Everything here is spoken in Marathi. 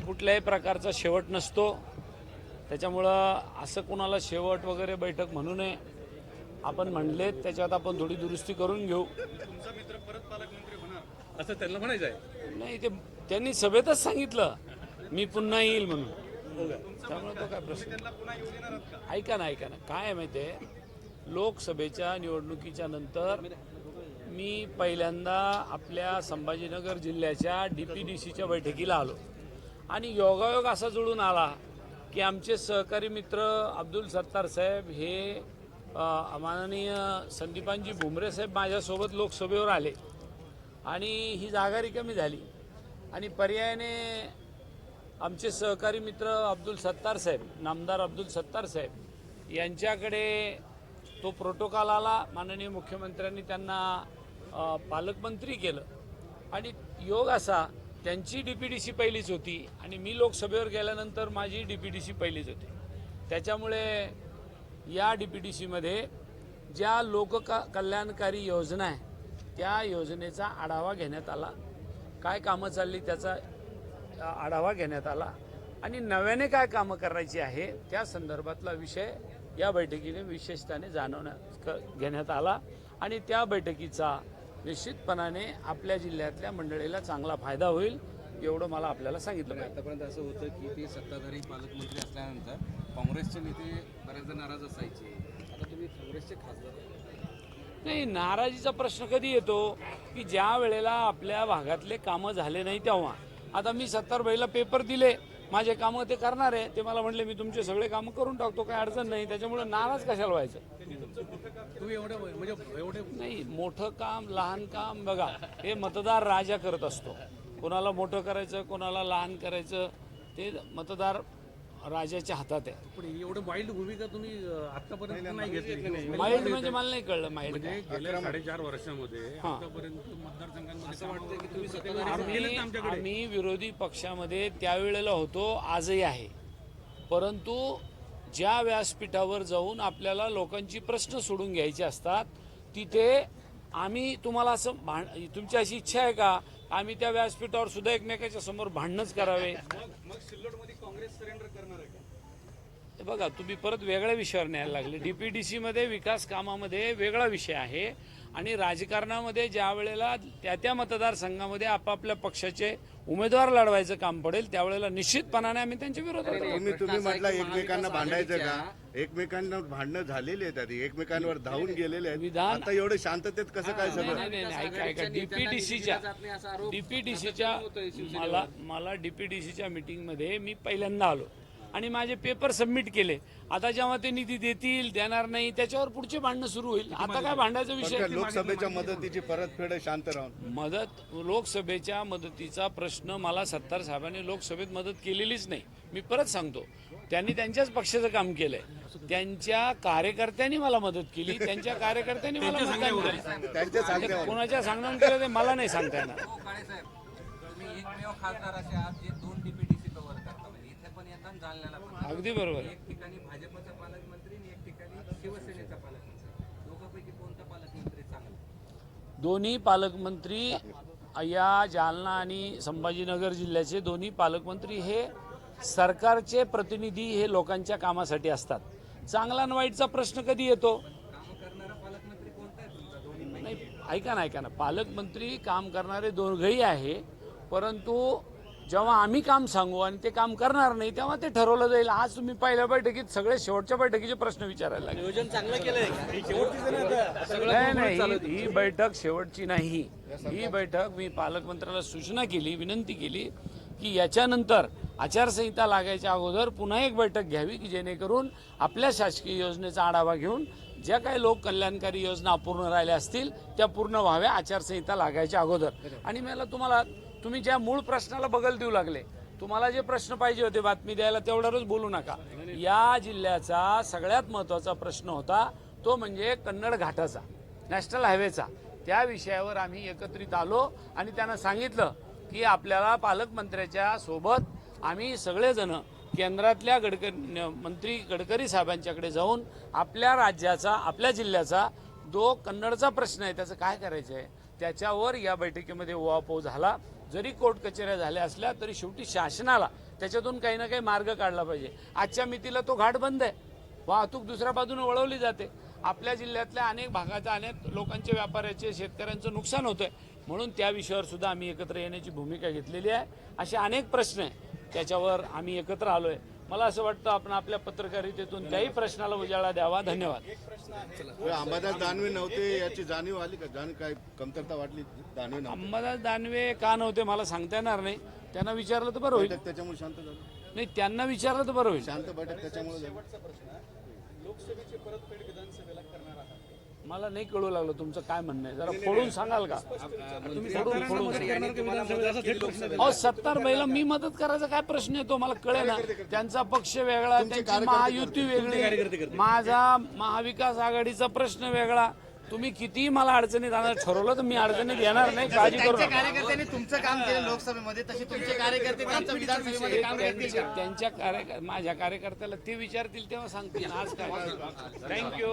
कुठल्याही प्रकारचा शेवट नसतो. त्याच्यामुळं असं कोणाला शेवट वगैरे बैठक म्हणू नये. आपण म्हणले त्याच्यात आपण थोडी दुरुस्ती करून घेऊ. तुमचा मित्र परत पालकमंत्री होणार असं त्यांना म्हणायचं आहे. नाही ते त्यांनी सभेतच सांगितलं मी पुन्हा येईल म्हणून. त्यामुळे तो काय प्रश्न. ऐका ना ऐका ना. काय माहिती आहे? लोकसभेच्या निवडणुकीच्या नंतर मी पहिल्यांदा आपल्या संभाजीनगर जिल्ह्याच्या डी पी डी सीच्या बैठकीला आलो. आणि योगायोग असा जुळून आला की आमचे सहकारी मित्र अब्दुल सत्तार साहेब हे माननीय संदीपांजी भुमरे साहेब माझ्यासोबत लोकसभेवर आले. आणि ही जागा रिकामी झाली. आणि पर्यायाने आमचे सहकारी मित्र अब्दुल सत्तार साहेब नामदार अब्दुल सत्तार साहेब यांच्याकडे तो प्रोटोकॉल आला. माननीय मुख्यमंत्र्यांनी त्यांना पालकमंत्री केलं. आणि योग असा त्यांची डी पी डी सी पहिलीच होती आणि मी लोकसभेवर गेल्यानंतर माझी डी पी डी सी पहिलीच होती. त्याच्यामुळे या डी पी डी सीमध्ये ज्या लोक कल्याणकारी योजना आहे त्या योजनेचा आढावा घेण्यात आला. काय कामं चालली त्याचा आढावा घेण्यात आला. आणि नव्याने काय कामं करायची आहे त्या संदर्भातला विषय या बैठकीने विशेषताने जाणवण्यात क- घेण्यात आला. आणि त्या बैठकीचा निश्चितपणाने आपल्या जिल्ह्यातल्या मंडळीला चांगला फायदा होईल एवढं मला आपल्याला सांगितलं आतापर्यंत असं होतं की ते सत्ताधारी पालकमंत्री असल्यानंतर काँग्रेसचे नेते बऱ्याचदा नाराज असायचे. आता तुम्ही काँग्रेसचे खासदार. नाही नाराजीचा प्रश्न कधी येतो की ज्या वेळेला आपल्या भागातले कामं झाले नाही तेव्हा. आता मी सत्तारबाईला पेपर दिले. माझे कामं ते करणार आहे ते मला म्हणले मी तुमचे सगळे कामं करून टाकतो काही अडचण नाही. त्याच्यामुळे नाराज कशाला व्हायचं? म्हणजे नाही मोठं काम लहान काम बघा हे मतदार राजा करत असतो. कोणाला मोठं करायचं कोणाला लहान करायचं ते मतदार राजाच्या हातात आहे. पण एवढं वाईल्ड भूमिका तुम्ही आतापर्यंत नाही घेतली माइल्ड म्हणजे मला नाही कळलं माइल्ड म्हणजे गेल्या साडेचार वर्षामध्ये हां. आतापर्यंत मतदारसंघांमध्ये असं वाटतं की तुम्ही सत्ताधारी आम्ही आम्ही विरोधी पक्षामध्ये त्यावेळेला होतो आजही आहे. परंतु ज्या व्यासपीठावर जाऊन आपल्याला लोकांची प्रश्न सोडून घ्यायचे असतात तिथे आम्ही तुम्हाला असं भांड तुमची अशी इच्छा आहे का? आम्ही त्या व्यासपीठावर सुद्धा एकमेकाच्या समोर भांडणच करावे. मग मग सिल्लोडमध्ये काँग्रेस सरेंडर करणार आहे का? हे बघा तुम्ही परत वेगळ्या विषयावर न्यायला लागले. डी पी डी सीमध्ये विकास कामामध्ये वेगळा विषय आहे. आणि राजकारणामध्ये ज्या वेळेला त्या त्या मतदारसंघामध्ये आपापल्या पक्षाचे उमेदवार लढवायचं काम पडेल त्यावेळेला निश्चितपणाने आम्ही त्यांच्या विरोधात. तुम्ही तुम्ही म्हटलं एकमेकांना भांडायचं का? एकमेकांना भांडणं झालेली आहेत आधी एकमेकांवर धावून गेलेले आहेत. विधान- आता एवढे शांततेत कसं काय सगळं? ऐका डीपीडीसीच्या डीपीडीसीच्या मला मला डीपीडीसीच्या मीटिंगमध्ये मी पहिल्यांदा आलो. आणि माझे पेपर सबमिट केले. आता जेव्हा ते निधी देतील देणार नाही त्याच्यावर पुढचे भांडणं सुरू होईल. आता काय भांडायचा विषय लोकसभेच्या मदतीची परतफेड शांत राहून. मदत लोकसभेच्या मदतीचा प्रश्न मला सत्तार साहेबांनी लोकसभेत मदत केलेलीच नाही. मी परत सांगतो त्यांनी त्यांच्याच पक्षाचं काम केलंय. त्यांच्या कार्यकर्त्यांनी मला मदत केली त्यांच्या कार्यकर्त्यांनी मला कोणाच्या सांगण्यावर केलं ते मला नाही सांगता येणार. अगदी बरोबर. एक ठिकाणी भाजपचा पालकमंत्री आणि एक ठिकाणी शिवसेनेचा पालकमंत्री. दोघांपैकी कोणता पालकमंत्री चांगला? दोन्ही पालकमंत्री या जालना आणि संभाजीनगर जिल्ह्याचे दोन्ही पालकमंत्री हे सरकारचे प्रतिनिधी हे लोकांच्या कामासाठी असतात. चांगला आणि वाईटचा प्रश्न कधी येतो? कामं करणारा पालकमंत्री कोणता आहे तुमचा? दोन्ही नाही ऐका ना ऐका ना. पालकमंत्री काम करणारे दोघंही आहे परंतु जेव्हा आम्ही काम सांगू आणि ते काम करणार नाही तेव्हा ते ठरवलं जाईल. आज तुम्ही पहिल्या बैठकीत सगळे शेवटच्या बैठकीचे प्रश्न विचारायला लागले. नियोजन चांगलं केलंय नाही नाही ही- ही बैठक शेवटची नाही. ही बैठक मी पालकमंत्र्याला सूचना केली विनंती केली की याच्यानंतर आचारसंहिता लागायच्या अगोदर पुन्हा एक बैठक घ्यावी की जेणेकरून आपल्या शासकीय योजनेचा आढावा घेऊन ज्या काही लोक कल्याणकारी योजना अपूर्ण राहिल्या असतील त्या पूर्ण व्हाव्या आचारसंहिता लागायच्या अगोदर. आणि मला तुम्हाला तुम्ही ज्या मूळ प्रश्नाला बगल देऊ लागले तुम्हाला जे प्रश्न पाहिजे होते बातमी द्यायला तेवढ्यावरच बोलू नका. या जिल्ह्याचा सगळ्यात महत्त्वाचा प्रश्न होता तो म्हणजे कन्नड घाटाचा नॅशनल हायवेचा. त्या विषयावर आम्ही एकत्रित आलो आणि त्यांना सांगितलं की आपल्याला पालकमंत्र्याच्या सोबत आम्ही सगळेजण केंद्रातल्या गडकरी मंत्री गडकरी साहेबांच्याकडे जाऊन आपल्या राज्याचा आपल्या जिल्ह्याचा जो कन्नडचा प्रश्न आहे त्याचं काय करायचं आहे त्याच्यावर या बैठकीमध्ये उहापोह झाला. जरी कोर्ट कचेऱ्या झाल्या असल्या तरी शेवटी शासनाला त्याच्यातून काही ना काही मार्ग काढला पाहिजे. आजच्या मितीला तो घाट बंद आहे. वाहतूक दुसऱ्या बाजूने वळवली जाते. आपल्या जिल्ह्यातल्या अनेक भागाचा अनेक लोकांचे व्यापाऱ्याचे शेतकऱ्यांचं नुकसान होतं आहे म्हणून त्या विषयावर सुद्धा आम्ही एकत्र येण्याची भूमिका घेतलेली आहे. असे अनेक प्रश्न आहे. त्याच्यावर आम्ही एकत्र आलोय. मला असं वाटतं आपण आपल्या पत्रकारितेतून त्याही प्रश्नाला उजाळा द्यावा. धन्यवाद. अंबादास दानवे नव्हते याची जाणीव आली का? जाणीव काय? कमतरता वाटली? दानवे नव्हते. अंबादास दानवे का नव्हते मला सांगता येणार नाही. त्यांना विचारलं तर बरं होईल. त्याच्यामुळे शांत झाली. नाही त्यांना विचारलं तर बरं होईल. शांत बैठक त्याच्यामुळे झाली. मला नाही कळू लागलं तुमचं काय म्हणणं आहे. जरा फोडून सांगाल का? तुम्ही फोडून फोडून अहो सत्तार बाईला मी मदत करायचा काय प्रश्न येतो मला कळे ना त्यांचा पक्ष वेगळा त्यांची महायुती वेगळी. माझा महाविकास आघाडीचा प्रश्न वेगळा. तुम्ही कितीही मला अडचणीत आणणार ठरवलं तर मी अडचणीत येणार नाही. काळजी करू कार्यकर्त्यांनी तुमचं काम केलं लोकसभेमध्ये तसे तुमचे कार्यकर्ते त्यांचं विधानसभेमध्ये काम करतील त्यांच्या त्यांच्या कार्य माझ्या कार्यकर्त्याला ते विचारतील तेव्हा सांगतील. आज काय? थँक्यू